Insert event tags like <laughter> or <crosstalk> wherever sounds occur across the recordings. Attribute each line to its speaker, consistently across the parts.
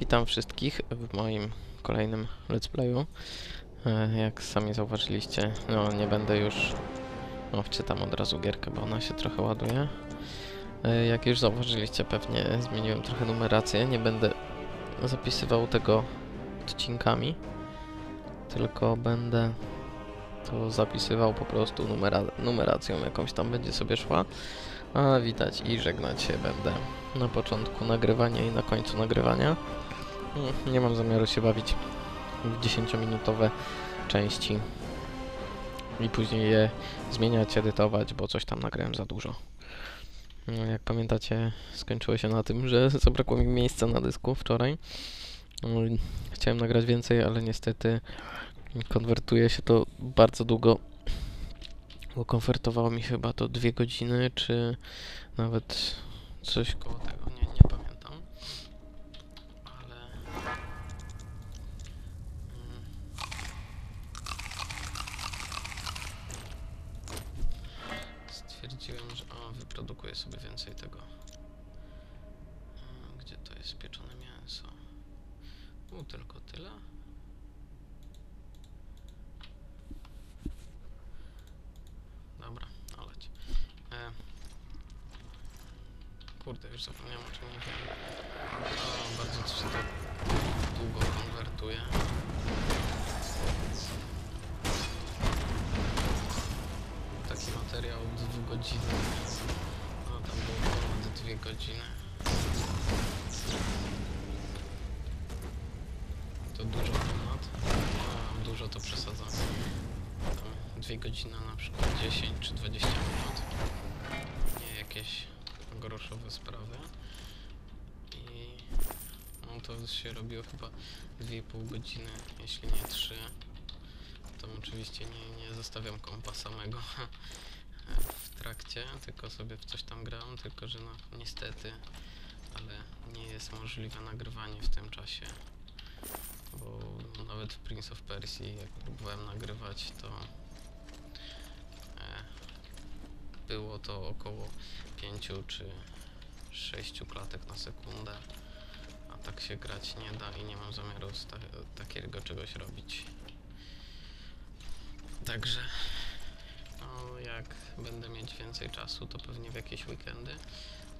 Speaker 1: Witam wszystkich w moim kolejnym let's playu. E, Jak sami zauważyliście, no nie będę już... No wczytam od razu gierkę, bo ona się trochę ładuje. E, Jak już zauważyliście pewnie zmieniłem trochę numerację, nie będę zapisywał tego odcinkami, tylko będę to zapisywał po prostu numera numeracją jakąś tam będzie sobie szła. A witać i żegnać się będę na początku nagrywania i na końcu nagrywania. Mm, Nie mam zamiaru się bawić w 10-minutowe części i później je zmieniać, edytować, bo coś tam nagrałem za dużo. No, Jak pamiętacie, skończyło się na tym, że <laughs> zabrakło mi miejsca na dysku wczoraj. Mm, Chciałem nagrać więcej, ale niestety konwertuje się to bardzo długo, bo konwertowało mi chyba to dwie godziny, czy nawet coś koło tego, nie, nie pamiętam. Ale... Mm. Stwierdziłem, że... O, wyprodukuję sobie więcej tego. Mm, Gdzie to jest pieczone mięso? U, tylko tyle? Dobra, oleć. E, Kurde, już zapomniałem o czym mówiłem. O, bardzo to długo konwertuje. Taki materiał dwugodzinny. No tam było ponad dwie godziny. To dużo ponad. No, dużo to przesadzam. Tam dwie godziny na przykład 10 czy 20 minut. Nie jakieś groszowe sprawy. I no to się robiło chyba 2,5 godziny, jeśli nie 3. Tam oczywiście nie, nie zostawiam kompa samego <laughs> w trakcie, tylko sobie w coś tam gram, tylko że no niestety, ale nie jest możliwe nagrywanie w tym czasie. Bo nawet w Prince of Persia, jak próbowałem nagrywać, to e, było to około 5 czy 6 klatek na sekundę, a tak się grać nie da i nie mam zamiaru takiego czegoś robić. Także, no, jak będę mieć więcej czasu, to pewnie w jakieś weekendy,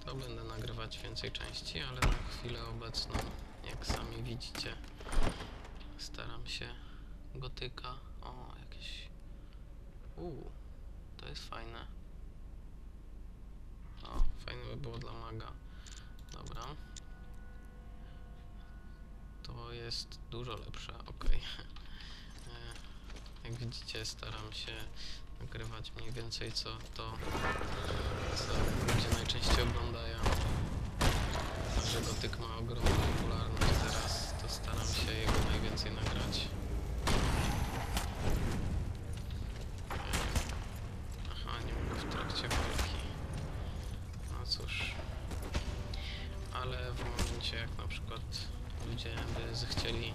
Speaker 1: to będę nagrywać więcej części, ale na chwilę obecną, jak sami widzicie, staram się gotyka. O, jakieś. Uuu, to jest fajne. Fajne by było dla maga. Dobra. To jest dużo lepsze, ok. <laughs> Jak widzicie, staram się nagrywać mniej więcej co to, co ludzie najczęściej oglądają. A że gotyk ma ogromną popularność teraz, to staram się jego najwięcej nagrać. Aha, nie mogę w trakcie walki. No cóż. Ale w momencie jak na przykład ludzie by zechcieli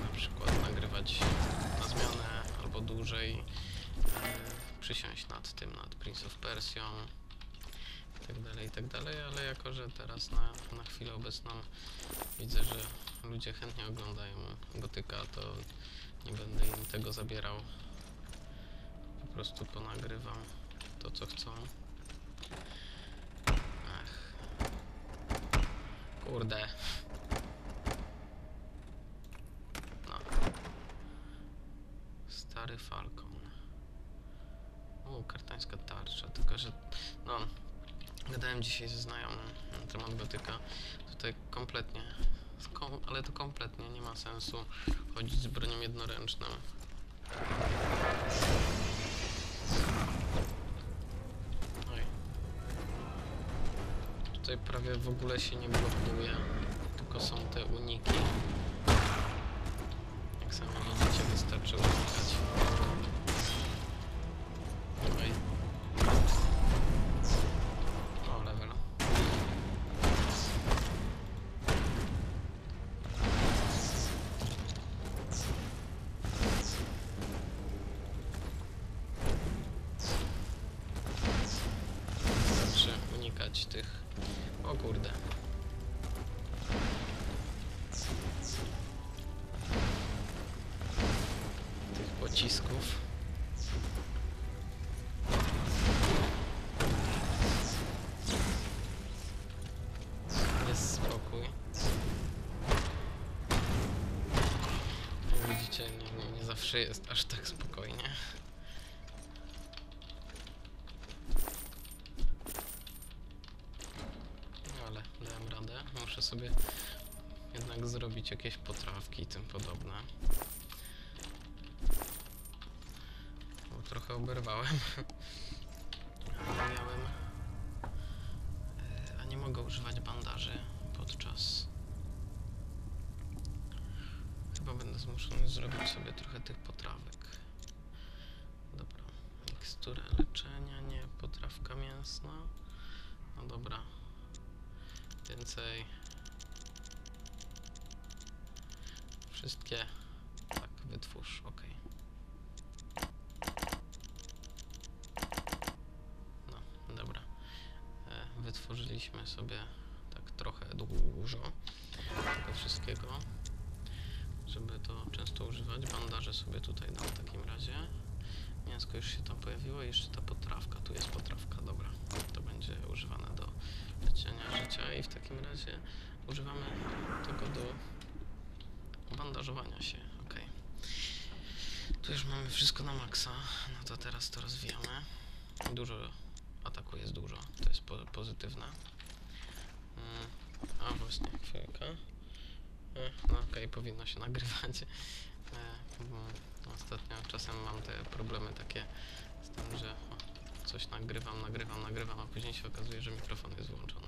Speaker 1: na przykład nagrywać na zmianę albo dłużej, e, przysiąść nad tym, nad Prince of Persią i tak dalej, i tak ale jako, że teraz na, na chwilę obecną widzę, że ludzie chętnie oglądają gotyka, to nie będę im tego zabierał. Po prostu ponagrywam to, co chcą. Kurde. No. Stary Falcon. O, kartańska tarcza, tylko że no, gadałem dzisiaj ze znajomym na temat gotyka. Tutaj kompletnie, kom, ale to kompletnie nie ma sensu chodzić z bronią jednoręczną. Tutaj prawie w ogóle się nie blokuje, tylko są te uniki. Jak sami widzicie, wystarczy unikać. Pocisków. Jest spokój. Widzicie, nie, nie, nie zawsze jest aż tak spokojnie. No ale dałem radę. Muszę sobie jednak zrobić jakieś potrawki i tym podobne. Bo trochę oberwałem. <laughs> Miałem... e, A nie mogę używać bandaży podczas... Chyba będę zmuszony zrobić sobie trochę tych potrawek. Dobra. Miksturę leczenia, nie. Potrawka mięsna. No dobra. Więcej. Wszystkie. Tak, wytwórz, ok. No, dobra. E, wytworzyliśmy sobie tak trochę dużo tego wszystkiego. Żeby to często używać. Bandaże sobie tutaj dam w takim razie. Mięsko już się tam pojawiło. Jeszcze ta potrawka. Tu jest potrawka, dobra. To będzie używane do leczenia życia i w takim razie używamy tego do bandażowania się, ok. Tu już mamy wszystko na maksa, no to teraz to rozwijamy. Dużo ataku jest dużo, to jest po pozytywne. Mm, a właśnie, chwilkę. E, No okej, powinno się nagrywać. E, Ostatnio czasem mam te problemy takie z tym, że coś nagrywam, nagrywam, nagrywam, a później się okazuje, że mikrofon jest włączony.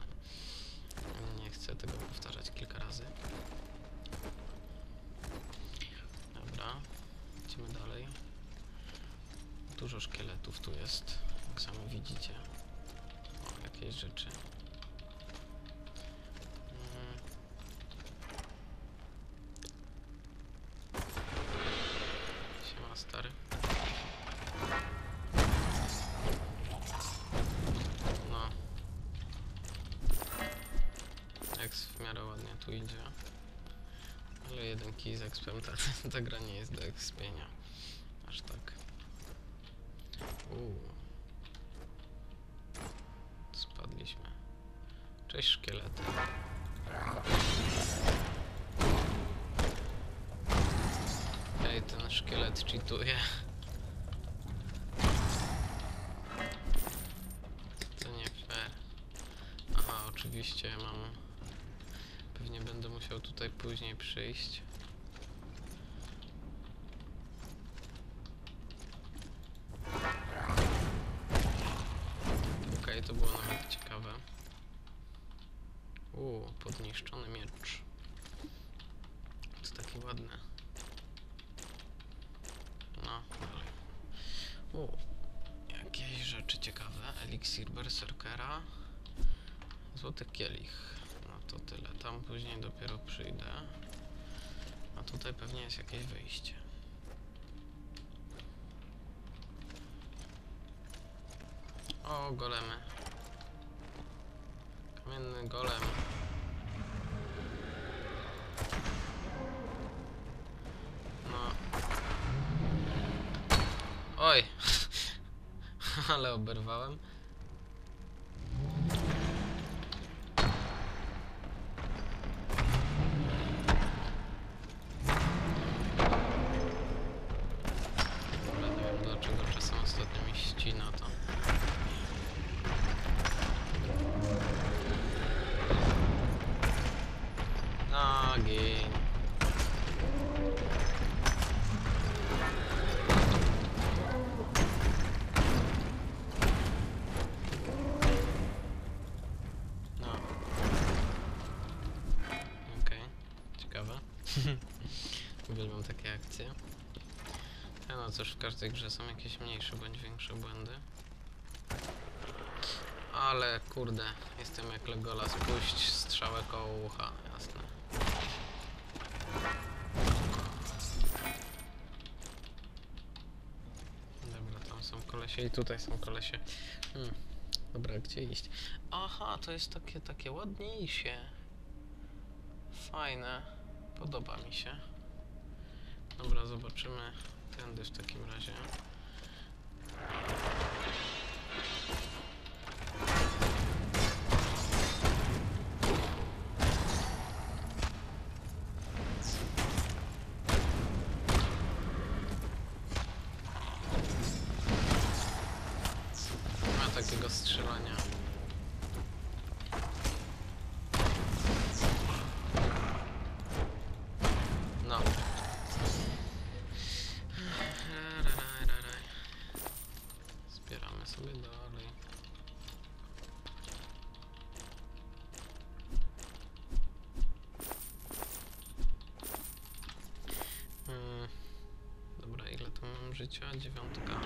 Speaker 1: Nie chcę tego powtarzać kilka razy. Dobra, idziemy dalej. Dużo szkieletów tu jest, jak sami widzicie. O, jakieś rzeczy. Mm. No. Tu idzie. Ale jeden kij z expem, ta, ta gra nie jest do expienia. Aż tak. Uuu. Cześć szkielety. Ej, ten szkielet cheatuje. To nie fair. Aha, oczywiście mam... Pewnie będę musiał tutaj później przyjść. Okej, to było nawet ciekawe. Uuu, podniszczony miecz. To taki ładny. No, dalej. U, jakieś rzeczy ciekawe. Eliksir Berserkera. Złoty kielich. No to tyle. Tam później dopiero przyjdę. A tutaj pewnie jest jakieś wyjście. O, golemy. Kamienny golem. No. Oj! <laughs> Ale oberwałem. No cóż, w każdej grze są jakieś mniejsze bądź większe błędy. Ale kurde, jestem jak Legolas, puść strzałę koło ucha, jasne. Dobra, tam są kolesie i tutaj są kolesie. Hmm. Dobra, gdzie iść? Aha, to jest takie, takie ładniejsze. Fajne. Podoba mi się. Dobra, zobaczymy Tędy w takim razie. Ma takiego strzelania. No. Zbieramy sobie dalej. Życia? Dziewiątka.